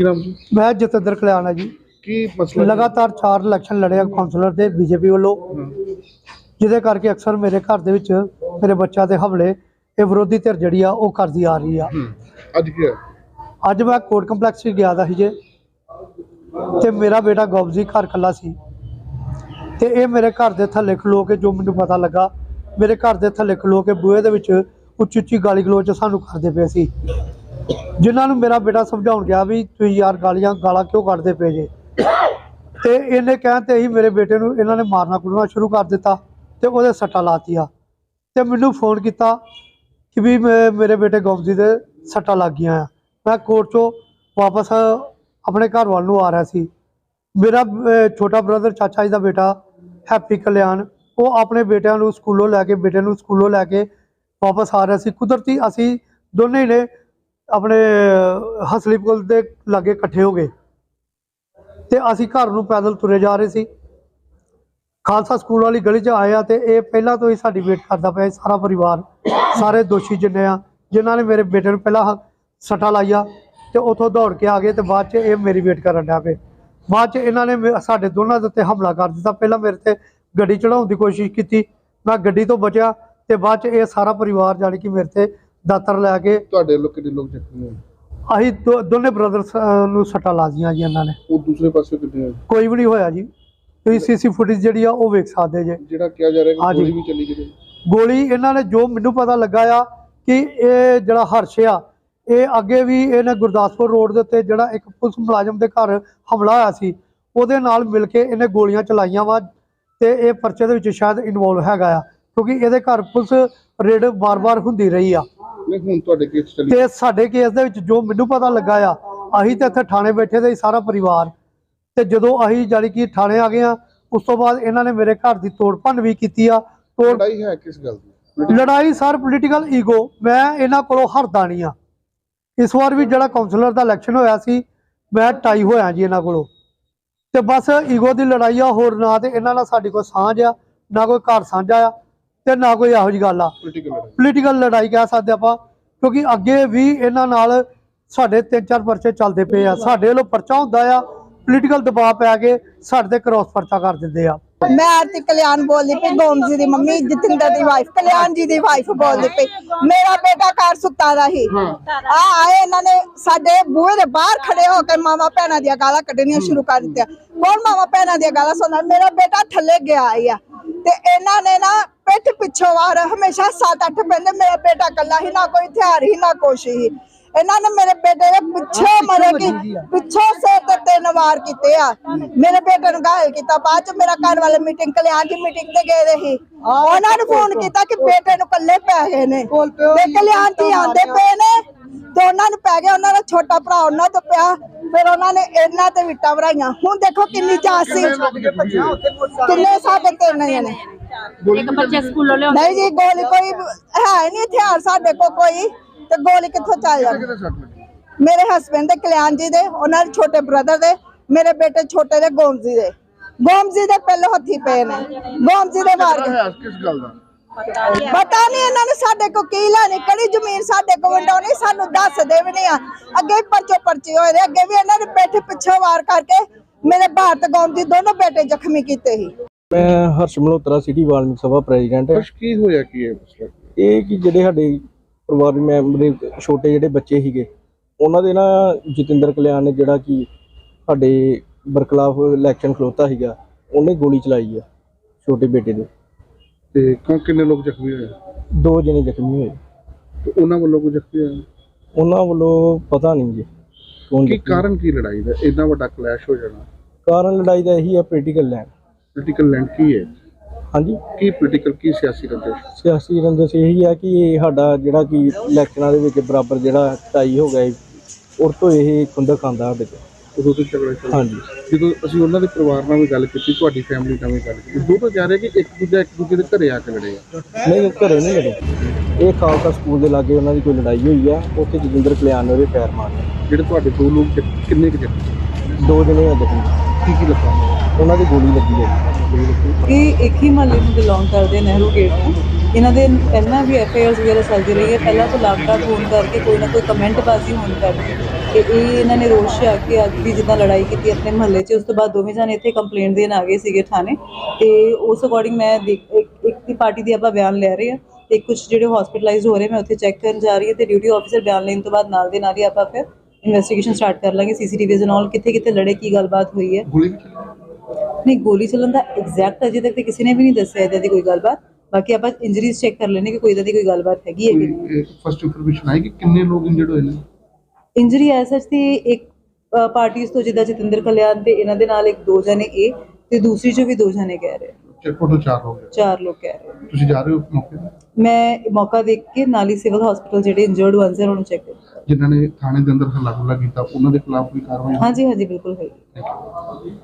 ਕੀ ਨਾਮ ਜੀ? ਮੈਂ ਜਤਿੰਦਰ ਕਲਿਆਣਾ ਜੀ। ਕੀ ਮਸਲਾ ਲਗਾਤਾਰ 4 ਇਲੈਕਸ਼ਨ ਲੜਿਆ ਕਾਉਂਸਲਰ ਦੇ ਬੀਜੇਪੀ ਵੱਲੋਂ। ਜਿਹਦੇ ਕਰਕੇ ਅਕਸਰ ਮੇਰੇ ਘਰ ਦੇ ਵਿੱਚ ਮੇਰੇ ਬੱਚਾ ਦੇ ਹਮਲੇ ਇਹ ਵਿਰੋਧੀ ਧਿਰ ਜਿਹੜੀ ਆ ਉਹ ਕਰਦੀ ਆ ਰਹੀ ਆ। ਅੱਜ ਕੀ ਅੱਜ ਮੈਂ ਕੋਰਟ ਕੰਪਲੈਕਸ 'ਚ ਗਿਆ ਦਾ ਸੀ ਜੇ। ਤੇ ਮੇਰਾ ਬੇਟਾ ਗੌਬਜੀ ਘਰ ਕੱਲਾ ਸੀ। ਤੇ ਇਹ ਮੇਰੇ ਘਰ ਦੇ ਥੱਲੇ ਖਲੋ ਕੇ ਜੋ ਮੈਨੂੰ ਪਤਾ ਲੱਗਾ ਮੇਰੇ ਘਰ ਦੇ ਥੱਲੇ ਖਲੋ ਕੇ ਬੂਹੇ ਦੇ ਵਿੱਚ ਉੱਚੀ ਉੱਚੀ ਗਾਲੀ ਗਲੋਚ ਸਾਨੂੰ ਕਰਦੇ ਪਏ ਸੀ। ਜਿਨ੍ਹਾਂ ਨੂੰ ਮੇਰਾ ਬੇਟਾ ਸਮਝਾਉਣ ਗਿਆ ਵੀ ਤੁਸੀਂ ਯਾਰ ਗਾਲੀਆਂ, ਗਾਲਾਂ ਕਿਉਂ ਕੱਢਦੇ ਪਏ ਜੇ? ਤੇ ਇਹਨੇ ਕਹਿਣ ਤੇ ਹੀ ਮੇਰੇ ਬੇਟੇ ਨੂੰ ਇਹਨਾਂ ਨੇ ਮਾਰਨਾ ਕੁੱਟਣਾ ਸ਼ੁਰੂ ਕਰ ਦਿੱਤਾ ਤੇ ਉਹਦੇ ਸੱਟਾਂ ਲਾਤੀਆਂ ਤੇ ਮੈਨੂੰ ਫੋਨ ਕੀਤਾ ਕਿ ਵੀ ਮੇ- ਮੇਰੇ ਬੇਟੇ ਗੌਮਜੀ ਦੇ ਸੱਟਾਂ ਲੱਗ ਗਈਆਂ ਆ। ਮੈਂ ਕੋਰਟ ਚੋਂ ਵਾਪਸ ਆਪਣੇ ਘਰ ਵੱਲ ਨੂੰ ਆ ਰਿਹਾ ਸੀ। ਮੇਰਾ ਛੋਟਾ ਬ੍ਰਦਰ ਚਾਚਾ ਜੀ ਦਾ ਬੇਟਾ, ਹੈਪੀ ਕਲਿਆਣ, ਉਹ ਆਪਣੇ ਬੇਟਿਆਂ ਨੂੰ ਸਕੂਲੋਂ ਲੈ ਕੇ, ਬੇਟੇ ਨੂੰ ਸਕੂਲੋਂ ਲੈ ਕੇ ਵਾਪਸ ਆ ਰਿਹਾ ਸੀ। ਕੁਦਰਤੀ ਅਸੀਂ ਦੋਨੇ ਨੇ ਆਪਣੇ ਹਸਲੀ ਪੁਲ ਦੇ ਲਾਗੇ ਇਕੱਠੇ ਹੋ ਗਏ। ਤੇ ਅਸੀਂ ਘਰ ਨੂੰ ਪੈਦਲ ਤੁਰੇ ਜਾ ਰਹੇ ਸੀ। ਖਾਲਸਾ ਸਕੂਲ ਵਾਲੀ ਗਲੀ 'ਚ ਆਏ ਆ ਤੇ ਇਹ ਪਹਿਲਾਂ ਤੋਂ ਹੀ ਸਾਡੀ ਵੇਟ ਕਰਦਾ ਪਿਆ ਸਾਰਾ ਪਰਿਵਾਰ, ਸਾਰੇ ਦੋਸ਼ੀ ਜਿੰਨੇ ਆ, ਜਿਨ੍ਹਾਂ ਨੇ ਮੇਰੇ ਬੇਟੇ ਨੂੰ ਪਹਿਲਾਂ ਸੱਟਾ ਲਾਇਆ ਲਾਈਆਂ ਤੇ ਉਥੋਂ ਦੌੜ ਕੇ ਆ ਗਏ ਤੇ ਬਾਅਦ 'ਚ ਇਹ ਮੇਰੀ ਵੇਟ ਕਰਨ ਡਿਆ ਪਏ। ਬਾਅਦ 'ਚ ਇਹਨਾਂ ਨੇ ਮੇ- ਸਾਡੇ ਦੋਨਾਂ ਦੇ ਉੱਤੇ ਹਮਲਾ ਕਰ ਦਿੱਤਾ। ਪਹਿਲਾਂ ਮੇਰੇ ਤੇ ਗੱਡੀ ਚੜਾਉਣ ਦੀ ਕੋਸ਼ਿਸ਼ ਕੀਤੀ, ਮੈਂ ਗੱਡੀ ਤੋਂ ਬਚਿਆ ਤੇ ਬਾਅਦ 'ਚ ਇਹ ਸਾਰਾ ਪਰਿਵਾਰ ਜਾਣੀ ਕਿ ਮੇਰੇ ਤੇ ਦਾਤਰ ਲੈ ਕੇ ਤੁਹਾਡੇ ਲੋਕ ਕਿੰਨੇ ਲੋਕ ਜ਼ਖਮੀ ਹੋਏ? ਅਸੀਂ ਦੋ- ਦੋਨੇ ਬ੍ਰਦਰਸ ਨੂੰ ਸੱਟਾਂ ਲਾਜ਼ੀਆਂ ਜੀ ਇਹਨਾਂ ਨੇ। ਉਹ ਦੂਸਰੇ ਪਾਸੇ ਕਿੰਨੇ ਹੋਏ? ਕੋਈ ਵੀ ਨਹੀਂ ਹੋਇਆ ਜੀ। ਤੁਸੀਂ ਸੀਸੀ ਫੁਟੇਜ ਜਿਹੜੀ ਆ ਉਹ ਵੇਖ ਸਕਦੇ ਜੇ। ਜਿਹੜਾ ਕਿਹਾ ਜਾ ਰਿਹਾ ਕਿ ਹਾਂਜੀ। ਗੋਲੀ ਵੀ ਚੱਲੀ ਗਈ ਗੋਲੀ ਇਹਨਾਂ ਨੇ ਜੋ ਮੈਨੂੰ ਪਤਾ ਲੱਗਾ ਆ ਕਿ ਇਹ ਜਿਹੜਾ ਹਰਸ਼ ਆ ਇਹ ਅੱਗੇ ਵੀ ਇਹਨੇ ਗੁਰਦਾਸਪੁਰ ਰੋਡ ਦੇ ਉੱਤੇ ਜਿਹੜਾ ਇੱਕ ਪੁਲਿਸ ਮੁਲਾਜ਼ਮ ਦੇ ਘਰ ਹਮਲਾ ਹੋਇਆ ਸੀ ਉਹਦੇ ਨਾਲ ਮਿਲ ਕੇ ਇਹਨੇ ਗੋਲੀਆਂ ਚਲਾਈਆਂ ਵਾ ਤੇ ਇਹ ਪਰਚੇ ਦੇ ਵਿੱਚ ਸ਼ਾਇਦ ਇਨਵੋਲਵ ਹੈਗਾ ਆ ਕਿਉਂਕਿ ਇਹਦੇ ਘਰ ਪੁਲਿਸ ਰੇਡ ਬਾਰ-ਬਾਰ ਹੁੰਦੀ ਰਹੀ ਆ। ਨਹੀਂ ਹੁਣ ਤੁਹਾਡੇ ਕੇਸ ਚੱਲੀ? ਤੇ ਸਾਡੇ ਕੇਸ ਦੇ ਵਿੱਚ ਜੋ ਮੈਨੂੰ ਪਤਾ ਲੱਗਾ ਆ ਅਸੀਂ ਤੇ ਇੱਥੇ ਥਾਣੇ ਬੈਠੇ ਦੇ ਸੀ ਸਾਰਾ ਪਰਿਵਾਰ। ਤੇ ਜਦੋਂ ਅਸੀਂ ਜਾਣੀ ਕਿ ਥਾਣੇ ਆ ਗਏ ਆ ਉਸ ਤੋਂ ਬਾਅਦ ਇਹਨਾਂ ਨੇ ਮੇਰੇ ਘਰ ਦੀ ਤੋੜ ਭੰਨ ਵੀ ਕੀਤੀ ਆ ਤੋੜ ਲੜਾਈ ਹੈ ਕਿਸ ਗੱਲ ਦੀ? ਲੜਾਈ ਸਰ ਪੋਲੀਟੀਕਲ ਈਗੋ ਮੈਂ ਇਹਨਾਂ ਕੋਲੋਂ ਹਰਦਾ ਨਹੀਂ ਆ। ਇਸ ਵਾਰ ਵੀ ਜਿਹੜਾ ਕਾਉਂਸਲਰ ਦਾ ਇਲੈਕਸ਼ਨ ਹੋਇਆ ਸੀ ਮੈਂ ਟਾਈ ਹੋਇਆ ਜੀ ਇਹਨਾਂ ਕੋਲੋਂ। ਤੇ ਬਸ ਈਗੋ ਦੀ ਲੜਾਈ ਆ ਹੋਰ ਨਾ ਤੇ ਇਹਨਾਂ ਨਾਲ ਸਾਡੀ ਕੋਈ ਸਾਂਝ ਆ ਨਾ ਕੋਈ ਘਰ ਸਾਂਝਾ ਆ। ਤੇ ਨਾ ਕੋਈ ਇਹੋ ਜਿਹੀ ਗੱਲ ਆ। ਪੋਲੀਟੀਕਲ ਲੜਾਈ। ਕਹਿ ਸਕਦੇ ਆਪਾਂ ਕਿਉਂਕਿ ਅੱਗੇ ਵੀ ਇਹਨਾਂ ਨਾਲ ਸਾਡੇ ਤਿੰਨ ਚਾਰ ਪਰਚੇ ਚੱਲਦੇ ਪਏ ਆ। ਸਾਡੇ ਵੱਲੋਂ ਪਰਚਾ ਹੁੰਦਾ ਆ ਪੋਲੀਟੀਕਲ ਦਬਾਅ ਪੈ ਕੇ ਸਾਡੇ ਤੇ ਕ੍ਰਾਸ ਪਰਚਾ ਕਰ ਦਿੰਦੇ ਆ। ਮੈਂ ਆਰਤੀ ਕਲਿਆਣ ਬੋਲਦੀ ਪਈ ਗੋਮ ਜੀ ਦੀ ਮੰਮੀ ਜਤਿੰਦਰ ਦੀ ਵਾਈਫ ਕਲਿਆਣ ਜੀ ਦੀ ਵਾਈਫ ਬੋਲਦੀ ਪਈ। ਮੇਰਾ ਬੇਟਾ ਘਰ ਸੁੱਤਾ ਦਾ ਸੀ। ਆ ਆਏ ਇਹਨਾਂ ਨੇ ਸਾਡੇ ਬੂਹੇ ਦੇ ਬਾਹਰ ਖੜੇ ਹੋ ਕੇ ਮਾਵਾ ਭੈਣਾਂ ਦੀਆਂ ਗਾਲਾਂ ਕੱਢਣੀਆਂ ਸ਼ੁਰੂ ਕਰ ਦਿੱਤੀਆਂ। ਕੌਣ ਮਾਵਾ ਭੈਣਾਂ ਦੀਆਂ ਗਾਲਾਂ ਸੁਣਦਾ? ਮੇਰਾ ਬੇਟਾ ਥੱਲੇ ਗਿਆ ਹੀ ਆ ਤੇ ਇਹਨਾਂ ਨੇ ਨਾ ਪਿੱਠ ਪਿੱਛੋਂ ਵਾਰ ਹਮੇਸ਼ਾ ਸੱਤ ਅੱਠ ਬੰਦੇ ਮੇਰਾ ਬੇਟਾ ਕੱਲਾ ਹੀ ਨਾ ਕੋਈ ਹਥਿਆਰ ਹੀ ਨਾ ਕੁਛ ਹੀ। ਇਹਨਾਂ ਨੇ ਮੇਰੇ ਬੇਟੇ ਦੇ ਪਿੱਛੇ ਮਰੇ ਕਿ ਪਿੱਛੋਂ ਸੇ ਤੇ ਤਿੰਨ ਵਾਰ ਕੀਤੇ ਆ। ਮੇਰੇ ਬੇਟੇ ਨੂੰ ਘਾਇਲ ਕੀਤਾ। ਬਾਅਦ ਚ ਮੇਰਾ ਘਰ ਵਾਲੇ ਮੀਟਿੰਗ ਕਲਿਆਣ ਦੀ ਮੀਟਿੰਗ ਤੇ ਗਏ ਦੇ ਸੀ। ਉਹਨਾਂ ਨੂੰ ਫੋਨ ਕੀਤਾ ਕਿ ਬੇਟੇ ਨੂੰ ਕੱਲੇ ਪੈ ਗਏ ਨੇ। ਤੇ ਕਲਿਆਣ ਜੀ ਆਂਦੇ ਪਏ ਨੂੰ। ਪੈ ਗਿਆ ਉਹਨਾਂ ਦਾ ਛੋਟਾ ਭਰਾ ਉਹਨਾਂ ਤੋਂ ਪਿਆ ਫਿਰ ਉਹਨਾਂ ਨੇ ਇਹਨਾਂ ਤੇ ਵਿਟਾਂ ਭਰਾਈਆਂ। ਹੁਣ ਦੇਖੋ ਕਿੰਨੀ ਜਾਸ ਸੀ। ਕਿੰਨੇ ਸਾਡੇ ਤਿੰਨ ਨੇ? ਇੱਕ ਬੱਚੇ ਸਕੂਲੋਂ ਲਿਆਉਂਦੇ ਨਹੀਂ ਜੀ ਗੋਲੀ ਕੋਈ ਹੈ ਨਹੀਂ ਹਥਿਆਰ ਸਾਡੇ ਕੋਲ ਕੋਈ ਤੇ ਗੋਲੀ ਕਿੱਥੋਂ ਚੱਲ ਲੱਗੀ? ਮੇਰੇ ਹਸਬੰਡ ਦੇ ਕਲਿਆਣ ਜੀ ਦੇ ਉਹਨਾਂ ਦੇ ਛੋਟੇ ਬ੍ਰਦਰ ਦੇ ਮੇਰੇ ਬੇਟੇ ਛੋਟੇ ਦੇ ਗੋਮ ਜੀ ਦੇ। ਗੋਮ ਜੀ ਦੇ ਪਹਿਲੇ ਹੱਥੀ ਪਏ ਨੇ। ਗੋਮ ਜੀ ਦੇ ਮਾਰ ਕਿਸ ਗੱਲ ਦਾ? ਪਤਾ ਨਹੀਂ ਇਹਨਾਂ ਨੇ ਸਾਡੇ ਕੋ ਕੀ ਲੈਣੀ ਕਿਹੜੀ ਜ਼ਮੀਨ ਸਾਡੇ ਕੋ ਵੰਡਾਉਣੀ ਸਾਨੂੰ ਦੱਸਦੇ ਵੀ ਨਹੀਂ ਆ। ਅੱਗੇ ਪਰਚੋ ਪਰਚੀ ਹੋਏ ਨੇ ਅੱਗੇ ਵੀ ਇਹਨਾਂ ਨੇ ਪਿੱਠ ਪਿੱਛੇ ਵਾਰ ਕਰਕੇ ਮੇਰੇ ਭਾਰਤ ਗੋਮ ਜੀ ਦੋਨੋਂ ਬੇਟੇ ਜ਼ਖਮੀ ਕੀਤੇ ਸੀ। ਮੈਂ ਹਰਸ਼ ਸਿਟੀ ਵਾਲਮੀਕ ਸਭਾ ਪ੍ਰੈਜ਼ੀਡੈਂਟ ਕੁਛ ਕੀ ਹੋਇਆ ਕੀ ਹੈ? ਮਸਲਾ ਇਹ ਕਿ ਜਿਹੜੇ ਸਾਡੇ ਪਰਿਵਾਰ ਦੇ ਮੈਂਬਰ ਛੋਟੇ ਜਿਹੜੇ ਬੱਚੇ ਸੀਗੇ ਉਹਨਾਂ ਦੇ ਨਾ ਜਤਿੰਦਰ ਕਲਿਆਣ ਨੇ ਜਿਹੜਾ ਕਿ ਸਾਡੇ ਬਰਖਲਾਫ ਇਲੈਕਸ਼ਨ ਖਲੋਤਾ ਸੀਗਾ ਉਹਨੇ ਗੋਲੀ ਚਲਾਈ ਆ ਛੋਟੇ ਬੇਟੇ ਦੇ। ਤੇ ਕੌਣ ਕਿੰਨੇ ਲੋਕ ਜ਼ਖਮੀ ਹੋਏ? ਦੋ ਜਣੇ ਜ਼ਖਮੀ ਹੋਏ। ਤੇ ਉਹਨਾਂ ਵੱਲੋਂ ਕੋਈ ਜ਼ਖਮੀ ਹੋਇਆ? ਉਹਨਾਂ ਵੱਲੋਂ ਪਤਾ ਨਹੀਂ ਜੀ ਕੌਣ ਕੀ ਜ਼ਖਮੀ। ਕਾਰਨ ਕੀ ਲੜਾਈ ਦਾ? ਇੰਨਾ ਵੱਡਾ ਕਲੈਸ਼ ਹੋ ਜਾਣਾ। ਕਾਰਨ ਲੜਾਈ ਦਾ ਇਹੀ ਆ ਪੋਲੀਟੀਕਲ ਲੈਂਡ ਪੋਲੀਟੀਕਲ ਲੈਂਡ ਕੀ ਹੈ? ਹਾਂਜੀ। ਕੀ ਪੋਲੀਟੀਕਲ ਕੀ ਸਿਆਸੀ ਰੰਜਿਸ਼ ਸਿਆਸੀ ਰੰਜਿਸ਼ ਇਹੀ ਆ ਕਿ ਇਹ ਸਾਡਾ ਜਿਹੜਾ ਕਿ ਇਲੈਕਸ਼ਨਾਂ ਦੇ ਵਿੱਚ ਬਰਾਬਰ ਜਿਹੜਾ ਟਾਈ ਹੋ ਗਿਆ ਉਹ ਤੋਂ ਇਹ ਖੁੰਦਕ ਖਾਂਦਾ ਸਾਡੇ ਤੇ। ਉਦੋਂ ਤੋਂ ਝਗੜਾ ਚੱਲ ਹਾਂਜੀ। ਜਦੋਂ ਅਸੀਂ ਉਹਨਾਂ ਦੇ ਪਰਿਵਾਰ ਨਾਲ ਵੀ ਗੱਲ ਕੀਤੀ ਤੁਹਾਡੀ ਫੈਮਿਲੀ ਨਾਲ ਵੀ ਗੱਲ ਕੀਤੀ ਦੋ ਤਾਂ ਜਾ ਰਹੇ ਕਿ ਇੱਕ ਦੂਜਾ ਇੱਕ ਦੂਜੇ ਦੇ ਘਰੇ ਆ ਕੇ ਲੜੇ ਆ। ਨਹੀਂ ਉਹ ਘਰੇ ਨਹੀਂ ਲੜੇ ਇਹ ਖਾਲਸਾ ਸਕੂਲ ਦੇ ਲਾਗੇ ਉਹਨਾਂ ਦੀ ਕੋਈ ਲੜਾਈ ਹੋਈ ਆ ਉੱਥੇ ਜਜਿੰਦਰ ਕਲਿਆਣ ਨੇ ਉਹਦੇ ਪੈਰ ਮਾਰੇ। ਜਿਹੜੇ ਤੁਹਾਡੇ ਦੋ ਲੋਕ ਕਿੰਨੇ ਕੁ ਜ਼ਖਮੀ ਦੋ ਜਣੇ ਆ ਜ਼ਖਮੀ ਕੀ ਕੀ ਲੱਗਾ? ਉਹਨਾਂ ਦੀ ਗੋਲੀ ਲੱਗੀ ਹੈ ਇਹ ਇੱਕ ਹੀ ਮਹੱਲੇ ਨੂੰ ਬਿਲੋਂਗ ਕਰਦੇ ਨਹਿਰੂ ਗੇਟ ਤੋਂ। ਇਹਨਾਂ ਦੇ ਪਹਿਲਾਂ ਵੀ ਐਫ ਆਈ ਵਗੈਰਾ ਚੱਲਦੀ ਰਹੀ ਹੈ ਪਹਿਲਾਂ ਤੋਂ ਲਾਕਡਾਊਨ ਹੋਣ ਕਰਕੇ ਕੋਈ ਨਾ ਕੋਈ ਕਮੈਂਟਬਾਜ਼ੀ ਹੋਣ ਕਰਕੇ ਤੇ ਇਹ ਇਹਨਾਂ ਨੇ ਰੋਸ਼ ਆ ਕੇ ਅੱਜ ਵੀ ਜਿੱਦਾਂ ਲੜਾਈ ਕੀਤੀ ਆਪਣੇ ਮਹੱਲੇ 'ਚ ਉਸ ਤੋਂ ਬਾਅਦ ਦੋਵੇਂ ਜਾਣੇ ਇੱਥੇ ਕੰਪਲੇਂਟ ਦੇਣ ਆ ਗਏ ਸੀਗੇ ਥਾਣੇ ਤੇ ਉਸ ਅਕੋਰਡਿੰਗ ਮੈਂ ਦੇਖ- ਇੱਕ ਇੱਕ ਦੀ ਪਾਰਟੀ ਦੀ ਆਪਾਂ ਬਿਆਨ ਲੈ ਰਹੇ ਹਾਂ ਤੇ ਕੁਝ ਜਿਹੜੇ ਹਸਪੀਟਲਾਈਜ਼ ਹੋ ਰਹੇ ਮੈਂ ਉੱਥੇ ਚੈੱਕ ਕਰਨ ਜਾ ਰਹੀ ਹਾਂ ਤੇ ਡਿਊਟੀ ਆਫੀਸਰ ਬਿਆਨ ਲੈਣ ਤੋਂ ਬਾਅਦ ਨਾਲ ਦੇ ਨਾਲ ਹੀ ਆਪਾਂ ਫਿਰ ਇਨਵੈਸਟੀਗੇਸ਼ਨ ਸਟਾਰਟ ਕਰ ਲਾਂਗੇ ਸੀਸੀਟੀਵੀਜ਼ ਨਾਲ ਕਿੱਥੇ ਕਿੱਥੇ ਲੜੇ ਕੀ ਗੱਲਬਾਤ ਹੋਈ ਹੈ। ਗੋਲੀ ਵੀ ਚੱਲੀ? ਨਹੀਂ ਗੋਲੀ ਚੱਲਣ ਦਾ ਐਗਜ਼ੈਕਟ ਅਜੇ ਤੱਕ ਤੇ ਕਿਸੇ ਨੇ ਵੀ ਨਹੀਂ ਦੱਸਿਆ ਇਹਦੀ ਕੋਈ ਗੱਲਬਾਤ। ਬਾਕੀ ਆਪਾਂ ਇੰਜਰੀਜ਼ ਚੈੱਕ ਕਰ ਲੈਣੇ ਕਿ ਕੋਈ ਇਦਾਂ ਦੀ ਕੋਈ ਗੱਲਬਾਤ ਹੈਗੀ ਹੈ ਕਿ ਨਹੀਂ। ਫਸਟ ਇਨਫੋਰਮੇਸ਼ਨ ਆਈ ਕਿ ਕਿੰਨੇ ਲੋਕ ਇੰਜਰਡ ਹੋਏ ਨੇ? ਇੰਜਰੀ ਐ ਸੱਚ ਤੇ ਇੱਕ ਪਾਰਟੀਆਂ ਤੋਂ ਜਿੱਦਾਂ ਜਤਿੰਦਰ ਕਲਿਆਣ ਤੇ ਇਹਨਾਂ ਦੇ ਨਾਲ ਇੱਕ ਦੋ ਜਣੇ ਇਹ ਤੇ ਦੂਸਰੀ ਚੋਂ ਵੀ ਦੋ ਜਣੇ ਕਹਿ ਰਹੇ ਟੋਟਲ 4 ਹੋ। ਗਏ ਚਾਰ ਲੋਕ ਕਹਿ ਰਹੇ ਤੁਸੀਂ ਜਾ ਰਹੇ ਹੋ ਮੌਕੇ ਤੇ? ਮੈਂ ਮੌਕਾ ਦੇਖ ਕੇ ਨਾਲ ਸਿਵਲ ਹਸਪੀਟਲ ਜਿਹੜੇ ਇੰਜਰਡ ਵਨਸ ਹੈ ਉਹਨਾਂ ਚੈੱਕ ਕੀਤਾ ਜਿਨ੍ਹਾਂ ਨੇ ਥਾਣੇ ਦੇ ਅੰਦਰ ਹੱਲਾ ਗੁੱਲਾ ਕੀਤਾ ਉਹਨਾਂ ਦੇ ਖਿਲਾਫ ਵੀ ਕਾਰਵਾਈ? ਹੋਈ ਹਾਂਜੀ ਹਾਂਜੀ ਬਿਲਕੁਲ ਹੈ Thank you.